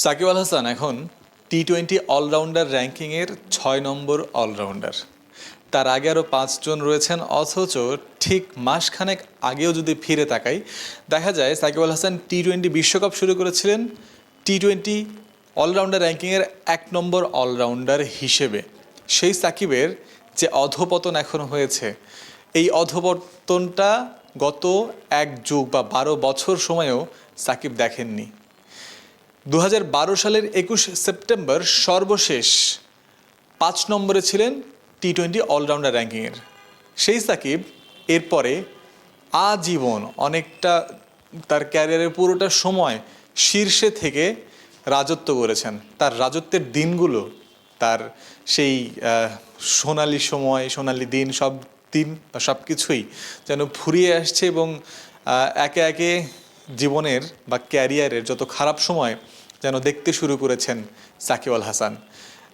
সাকিব আল হাসান এখন T twenty allrounder র্যাঙ্কিংয়ের ছয় নম্বর allrounder তার আগে আরও পাঁচজন রয়েছেন, অথচ ঠিক মাসখানেক আগেও যদি ফিরে তাকাই, দেখা যায় সাকিব আল হাসান টি টোয়েন্টি বিশ্বকাপ শুরু করেছিলেন টি টোয়েন্টি অলরাউন্ডার র্যাঙ্কিংয়ের এক নম্বর অলরাউন্ডার হিসেবে। সেই সাকিবের যে অধপতন এখন হয়েছে, এই অধপতনটা গত এক যুগ বা বারো বছর সময়েও সাকিব দেখেননি। দু হাজার বারো সালের একুশ সেপ্টেম্বর সর্বশেষ পাঁচ নম্বরে ছিলেন টি টোয়েন্টি অলরাউন্ডার র্যাঙ্কিংয়ের। সেই সাকিব এরপরে আজীবন অনেকটা তার ক্যারিয়ারের পুরোটা সময় শীর্ষে থেকে রাজত্ব করেছেন। তার রাজত্বের দিনগুলো, তার সেই সোনালি সময়, সোনালি দিন সব দিন সব কিছুই যেন ফুরিয়ে আসছে এবং একে একে জীবনের বা ক্যারিয়ারের যত খারাপ সময় যেন দেখতে শুরু করেছেন সাকিব আল হাসান।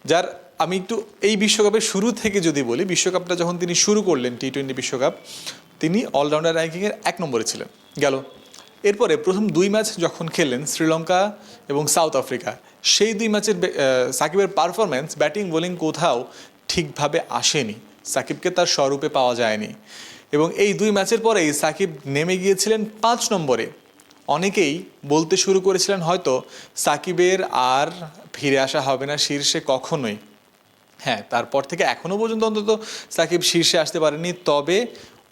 যার আমি একটু এই বিশ্বকাপের শুরু থেকে যদি বলি, বিশ্বকাপটা যখন তিনি শুরু করলেন টি টোয়েন্টি বিশ্বকাপ, তিনি অলরাউন্ডার র্যাঙ্কিংয়ের এক নম্বরে ছিলেন। গেল। এরপরে প্রথম দুই ম্যাচ যখন খেললেন শ্রীলঙ্কা এবং সাউথ আফ্রিকা, সেই দুই ম্যাচের সাকিবের পারফরম্যান্স, ব্যাটিং, বোলিং কোথাও ঠিকভাবে আসেনি। সাকিবকে তার স্বরূপে পাওয়া যায়নি। এবং এই দুই ম্যাচের পরেই সাকিব নেমে গিয়েছিলেন পাঁচ নম্বরে। অনেকেই বলতে শুরু করেছিলেন হয়তো সাকিবের আর ফিরে আসা হবে না শীর্ষে কখনোই। হ্যাঁ তারপর থেকে এখনও পর্যন্ত অন্তত সাকিব শীর্ষে আসতে পারেনি তবে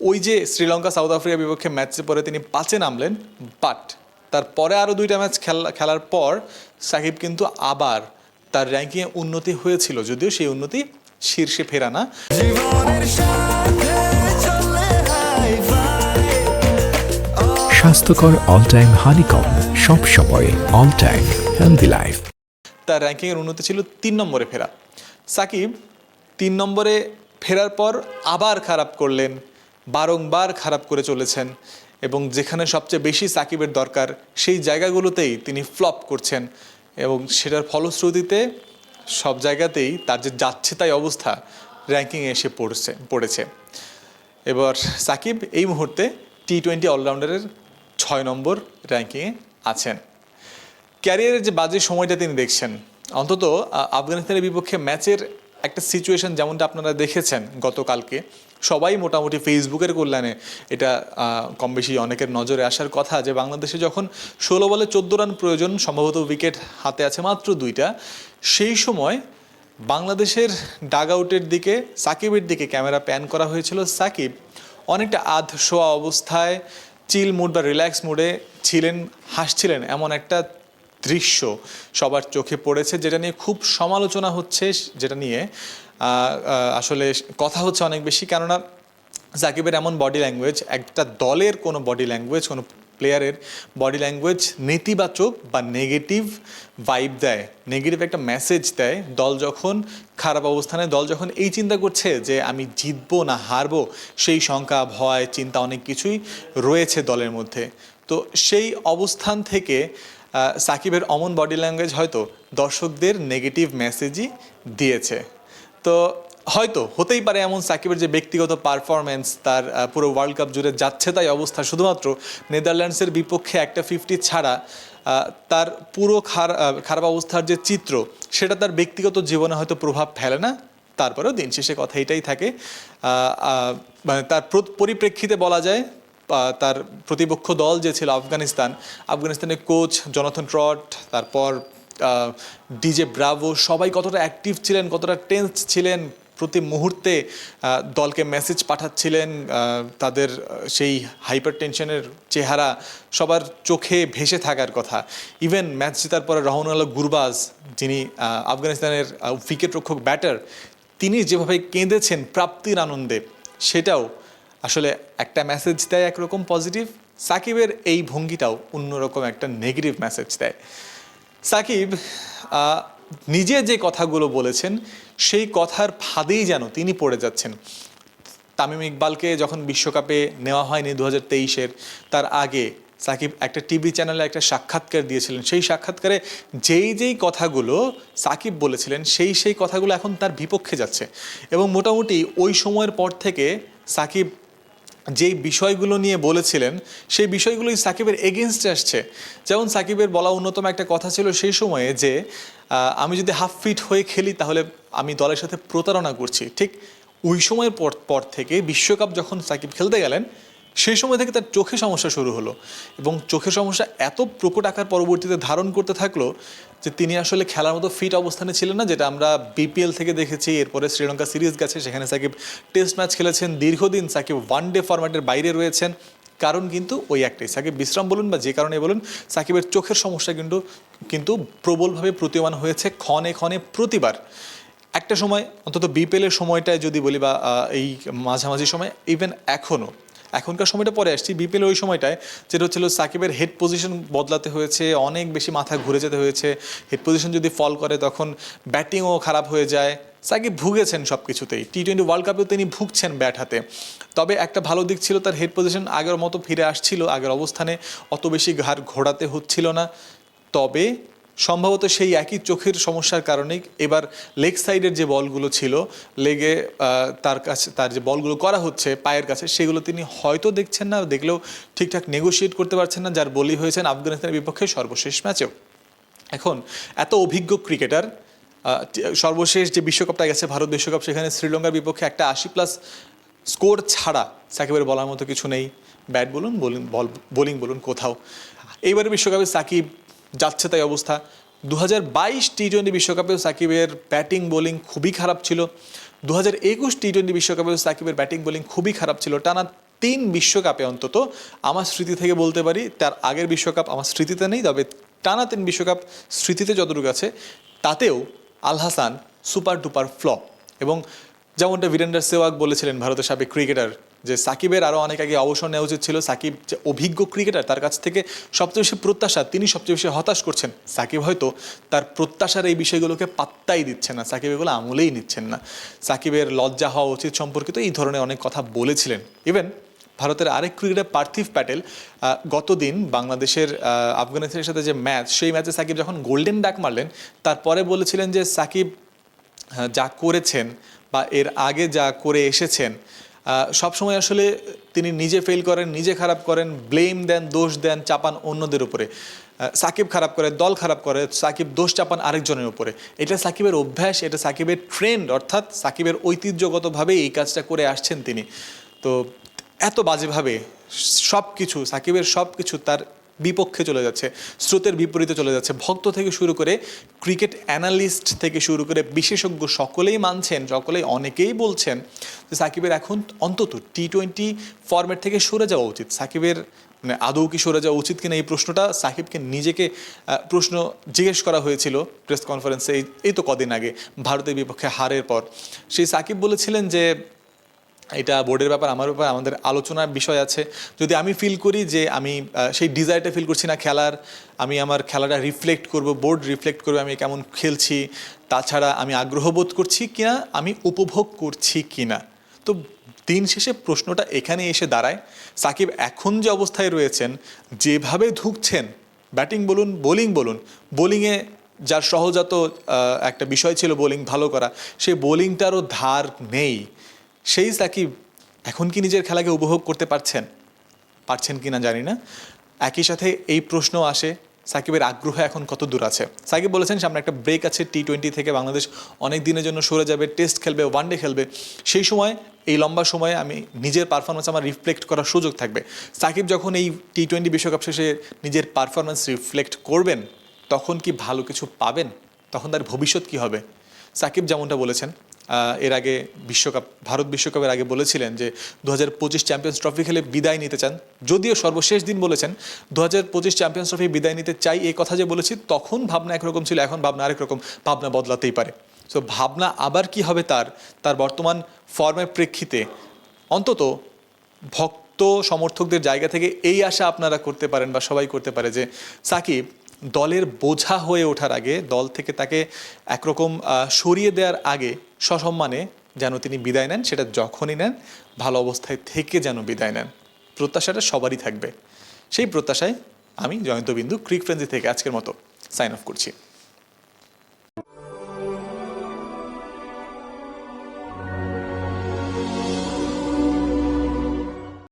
ওই যে শ্রীলঙ্কা, সাউথ আফ্রিকার বিপক্ষে ম্যাচে পরে তিনি পাঁচে নামলেন, বাট তারপরে আরও দুইটা ম্যাচ খেলা, খেলার পর সাকিব কিন্তু আবার তার র্যাঙ্কিংয়ে উন্নতি হয়েছিল, যদিও সেই উন্নতি শীর্ষে ফেরা না। স্বাস্থ্যকর অল টাইম হানিকম সব সময় অল টাইম হেলদি লাইফ তার র্যাঙ্কিংয়ের উন্নতি ছিল তিন নম্বরে ফেরা। সাকিব তিন নম্বরে ফেরার পর আবার খারাপ করলেন, বারংবার খারাপ করে চলেছেন এবং যেখানে সবচেয়ে বেশি সাকিবের দরকার, সেই জায়গাগুলোতেই তিনি ফ্লপ করছেন এবং সেটার ফলশ্রুতিতে সব জায়গাতেই তার যে যাচ্ছে তাই অবস্থা র্যাঙ্কিংয়ে এসে পড়ছে, পড়েছে। এবার সাকিব এই মুহূর্তে টি টোয়েন্টি অলরাউন্ডারের ছয় নম্বর র্যাঙ্কিংয়ে আছেন। ক্যারিয়ারের যে বাজে সময়টা তিনি দেখছেন, অন্তত আফগানিস্তানের বিপক্ষে ম্যাচের একটা সিচুয়েশন যেমনটা আপনারা দেখেছেন গতকালকে, সবাই মোটামুটি ফেসবুকের কল্যাণে এটা কম বেশি অনেকের নজরে আসার কথা যে বাংলাদেশে যখন ষোলো বলে চোদ্দ রান প্রয়োজন, সম্ভবত উইকেট হাতে আছে মাত্র দুইটা, সেই সময় বাংলাদেশের ডাগ আউটের দিকে, সাকিবের দিকে ক্যামেরা প্যান করা হয়েছিল। সাকিব অনেকটা আধ শোয়া অবস্থায় চিল মুড বা রিল্যাক্স মুডে ছিলেন, হাসছিলেন এমন একটা দৃশ্য সবার চোখে পড়েছে, যেটা নিয়ে খুব সমালোচনা হচ্ছে, যেটা নিয়ে আসলে কথা হচ্ছে অনেক বেশি। কেননা জাকিবের এমন বডি ল্যাঙ্গুয়েজ একটা দলের কোনো বডি ল্যাঙ্গুয়েজ কোনো প্লেয়ারের বডি ল্যাঙ্গুয়েজ নেতিবাচক বা নেগেটিভ ভাইব দেয়। নেগেটিভ একটা মেসেজ দেয়। দল যখন খারাপ অবস্থানে, দল যখন এই চিন্তা করছে যে আমি জিতবো না হারবো, সেই শঙ্কা, ভয়, চিন্তা অনেক কিছুই রয়েছে দলের মধ্যে। তো সেই অবস্থান থেকে সাকিবের অমন বডি ল্যাঙ্গুয়েজ হয়তো দর্শকদের নেগেটিভ মেসেজই দিয়েছে। তো হয়তো, হতেই পারে এমন সাকিবের যে ব্যক্তিগত পারফরমেন্স তার পুরো ওয়ার্ল্ড কাপ জুড়ে যাচ্ছে তাই অবস্থা। শুধুমাত্র নেদারল্যান্ডসের বিপক্ষে একটা ফিফটি ছাড়া তার পুরো খার- খারাপ অবস্থার যে চিত্র, সেটা তার ব্যক্তিগত জীবনে হয়তো প্রভাব ফেলে না। তারপরেও দিন শেষে কথা এটাই থাকে। মানে তার প্র- পরিপ্রেক্ষিতে বলা যায় তার প্রতিপক্ষ দল যে ছিল আফগানিস্তান, আফগানিস্তানের কোচ জনাথন ট্রট তারপর ডিজে ব্রাভো সবাই কতটা অ্যাক্টিভ ছিলেন, কতটা টেন্স ছিলেন প্রতি মুহূর্তে দলকে মেসেজ পাঠাচ্ছিলেন তাদের সেই হাইপার টেনশনের চেহারা সবার চোখে ভেসে থাকার কথা। ইভেন ম্যাচ জেতার পরে রহমান আল্লাহ গুরবাজ, যিনি আফগানিস্তানের উইকেট রক্ষক ব্যাটার তিনি যেভাবে কেঁদেছেন প্রাপ্তির আনন্দে, সেটাও আসলে একটা মেসেজ দেয় একরকম পজিটিভ সাকিবের এই ভঙ্গিটাও অন্যরকম একটা নেগেটিভ মেসেজ দেয়। সাকিব নিজে যে কথাগুলো বলেছেন সেই কথার ফাঁদেই যেন তিনি পড়ে যাচ্ছেন। তামিম ইকবালকে যখন বিশ্বকাপে নেওয়া হয়নি দু হাজার তেইশের, তার আগে সাকিব একটা টিভি চ্যানেলে একটা সাক্ষাৎকার দিয়েছিলেন। সেই সাক্ষাৎকারে যেই যেই কথাগুলো সাকিব বলেছিলেন, সেই সেই কথাগুলো এখন তার বিপক্ষে যাচ্ছে। এবং মোটামুটি ওই সময়ের পর থেকে সাকিব যেই বিষয়গুলো নিয়ে বলেছিলেন, সেই বিষয়গুলোই সাকিবের এগেনস্টে আসছে। যেমন সাকিবের বলা অন্যতম একটা কথা ছিল সেই সময়ে যে আমি যদি হাফ ফিট হয়ে খেলি তাহলে আমি দলের সাথে প্রতারণা করছি। ঠিক ওই সময়ের পর পর থেকে বিশ্বকাপ যখন সাকিব খেলতে গেলেন, সেই সময় থেকে তার চোখে সমস্যা শুরু হলো এবং চোখের সমস্যা এত প্রকট আকার পরবর্তীতে ধারণ করতে থাকল যে তিনি আসলে খেলার মতো ফিট অবস্থানে ছিলেন না, যেটা আমরা বিপিএল থেকে দেখেছি। এরপরে শ্রীলঙ্কা সিরিজ গেছে, সেখানে সাকিব টেস্ট ম্যাচ খেলেছেন। দীর্ঘদিন সাকিব ওয়ান ডে ফরম্যাটের বাইরে রয়েছেন। কারণ কিন্তু ওই একটাই, সাকিব বিশ্রাম বলুন বা যে কারণে বলুন, সাকিবের চোখের সমস্যা কিন্তু কিন্তু প্রবলভাবে প্রতীয়মান হয়েছে ক্ষণে ক্ষণে প্রতিবার। একটা সময়, অন্তত বিপিএলের সময়টায় যদি বলি বা এই মাঝামাঝি সময় ইভেন এখনও এখনকার সময়টা পরে আসছি বিপিএল ওই সময়টায়, যেটা হচ্ছিল সাকিবের হেড পজিশন বদলাতে হয়েছে, অনেক বেশি মাথা ঘুরে যেতে হয়েছে হেড পজিশন যদি ফল করে তখন ব্যাটিংও খারাপ হয়ে যায়, সাকিব ভুগেছেন সব কিছুতেই টি টোয়েন্টি ওয়ার্ল্ড কাপেও তিনি ভুগছেন ব্যাট হাতে, তবে একটা ভালো দিক ছিল তার হেড পজিশন আগের মতো ফিরে আসছিল, আগের অবস্থানে অত বেশি ঘাড় ঘোরাতে হচ্ছিল না, তবে সম্ভবত সেই একই চোখের সমস্যার কারণেই এবার লেগ সাইডের যে বলগুলো ছিল, লেগে তার কাছে তার যে বলগুলো করা হচ্ছে পায়ের কাছে, সেগুলো তিনি হয়তো দেখছেন না, দেখলেও ঠিকঠাক নেগোশিয়েট করতে পারছেন না, যার বলি হয়েছেন আফগানিস্তানের বিপক্ষে সর্বশেষ ম্যাচেও। এখন, এত অভিজ্ঞ ক্রিকেটার সর্বশেষ যে বিশ্বকাপটা গেছে, ভারত বিশ্বকাপ, সেখানে শ্রীলঙ্কার বিপক্ষে একটা আশি প্লাস স্কোর ছাড়া সাকিবের বলার মতো কিছু নেই। ব্যাট বলুন বোলিং বল বোলিং বলুন কোথাও। এইবারে বিশ্বকাপে সাকিব যাচ্ছে তাই অবস্থা। দু হাজার বাইশ টি টোয়েন্টি বিশ্বকাপেও সাকিবের ব্যাটিং বোলিং খুবই খারাপ ছিল। দু হাজার একুশ টি টোয়েন্টি বিশ্বকাপেও সাকিবের ব্যাটিং বোলিং খুবই খারাপ ছিল। টানা তিন বিশ্বকাপে অন্তত। আমার স্মৃতি থেকে বলতে পারি, তার আগের বিশ্বকাপ আমার স্মৃতিতে নেই, তবে টানা তিন বিশ্বকাপ স্মৃতিতে যতটুকু আছে, তাতেও Al Hasan super duper flop এবং যেমনটা বীরেন্দ্র সেওয়াগ বলেছিলেন, ভারতের সাবেক ক্রিকেটার যে সাকিবের আরও অনেক আগে অবসর নেওয়া উচিত ছিল। সাকিব যে অভিজ্ঞ ক্রিকেটার, তার কাছ থেকে সবচেয়ে বেশি প্রত্যাশা, তিনি সবচেয়ে বেশি হতাশ করছেন। সাকিব হয়তো তার প্রত্যাশার এই বিষয়গুলোকে পাত্তাই দিচ্ছেন না, সাকিব এগুলো আমলেই নিচ্ছেন না। সাকিবের লজ্জা হওয়া উচিত সম্পর্কিত এই ধরনের অনেক কথা বলেছিলেন। ইভেন ভারতের আরেক ক্রিকেটার পার্থিব প্যাটেল গতদিন বাংলাদেশের আফগানিস্তানের সাথে যে ম্যাচ, সেই ম্যাচে সাকিব যখন গোল্ডেন ডাক মারলেন, তারপরে বলেছিলেন যে সাকিব যা করেছেন বা এর আগে যা করে এসেছেন সবসময় আসলে তিনি নিজে ফেল করেন, নিজে খারাপ করেন ব্লেম দেন, দোষ দেন, চাপান অন্যদের উপরে। সাকিব খারাপ করে, দল খারাপ করে, সাকিব দোষ চাপান আরেকজনের উপরে। এটা সাকিবের অভ্যাস, এটা সাকিবের ট্রেন্ড অর্থাৎ সাকিবের ঐতিহ্যগতভাবে এই কাজটা করে আসছেন তিনি। তো এত বাজেভাবে সব কিছু সাকিবের সব কিছু তার বিপক্ষে চলে যাচ্ছে, স্রোতের বিপরীতে চলে যাচ্ছে। ভক্ত থেকে শুরু করে ক্রিকেট অ্যানালিস্ট থেকে শুরু করে বিশেষজ্ঞ সকলেই মানছেন, সকলেই অনেকেই বলছেন যে সাকিবের এখন অন্তত টি টোয়েন্টি ফরম্যাট থেকে সরে যাওয়া উচিত। সাকিবের মানে আদৌ কি সরে যাওয়া উচিত কিনা এই প্রশ্নটা সাকিবকে নিজেকে প্রশ্ন জিজ্ঞেস করা হয়েছিল প্রেস কনফারেন্সে, এই এই তো কদিন আগে, ভারতের বিপক্ষে হারের পর। সেই সাকিব বলেছিলেন যে এটা বোর্ডের ব্যাপার, আমার ব্যাপার, আমাদের আলোচনার বিষয় আছে। যদি আমি ফিল করি যে আমি সেই ডিজায়ারটা ফিল করছি না খেলার, আমি আমার খেলাটা রিফ্লেক্ট করব বোর্ড রিফ্লেক্ট করবে আমি কেমন খেলছি, তাছাড়া আমি আগ্রহ বোধ করছি কিনা, আমি উপভোগ করছি কিনা। তো দিন শেষে প্রশ্নটা এখানে এসে দাঁড়ায়, সাকিব এখন যে অবস্থায় রয়েছেন, যেভাবে ধুকছেন ব্যাটিং বলুন বোলিং বলুন বোলিংয়ে যার সহজাত একটা বিষয় ছিল বোলিং ভালো করা সেই বোলিংটারও ধার নেই। সেই সাকিব এখন কি নিজের খেলাকে উপভোগ করতে পারছেন? পারছেন কি না জানি না। একই সাথে এই প্রশ্ন আসে, সাকিবের আগ্রহ এখন কত দূর আছে? সাকিব বলেছেন, সামনে একটা ব্রেক আছে টি টোয়েন্টি থেকে, বাংলাদেশ অনেক দিনের জন্য সরে যাবে টেস্ট খেলবে ওয়ানডে খেলবে। সেই সময়, এই লম্বা সময়ে আমি নিজের পারফরমেন্স আমার রিফ্লেক্ট করার সুযোগ থাকবে। সাকিব যখন এই টি টোয়েন্টি বিশ্বকাপ শেষে নিজের পারফরমেন্স রিফ্লেক্ট করবেন, তখন কি ভালো কিছু পাবেন? তখন তার ভবিষ্যৎ কি হবে? সাকিব যেমনটা বলেছেন এর আগে বিশ্বকাপ, ভারত বিশ্বকাপের আগে বলেছিলেন যে দু হাজার পঁচিশ চ্যাম্পিয়ন্স ট্রফি খেলে বিদায় নিতে চান। যদিও সর্বশেষ দিন বলেছেন, দু হাজার পঁচিশ চ্যাম্পিয়ন্স ট্রফি বিদায় নিতে চাই এই কথা যে বলেছি, তখন ভাবনা একরকম ছিল, এখন ভাবনা আরেক রকম, ভাবনা বদলাতেই পারে। সো ভাবনা আবার কি হবে তার? তার বর্তমান ফর্মের প্রেক্ষিতে অন্তত ভক্ত সমর্থকদের জায়গা থেকে এই আশা আপনারা করতে পারেন বা সবাই করতে পারে যে, সাকিব দলের বোঝা হয়ে ওঠার আগে, দল থেকে তাকে একরকম সরিয়ে দেওয়ার আগে সসম্মানে যেন তিনি বিদায় নেন, সেটা যখনই নেন, ভালো অবস্থায় থেকে যেন বিদায় নেন। প্রত্যাশাটা সবারই থাকবে। সেই প্রত্যাশায় আমি জয়ন্ত বিন্দু ক্রিক ফ্রেন্সি থেকে আজকের মতো সাইন অফ করছি।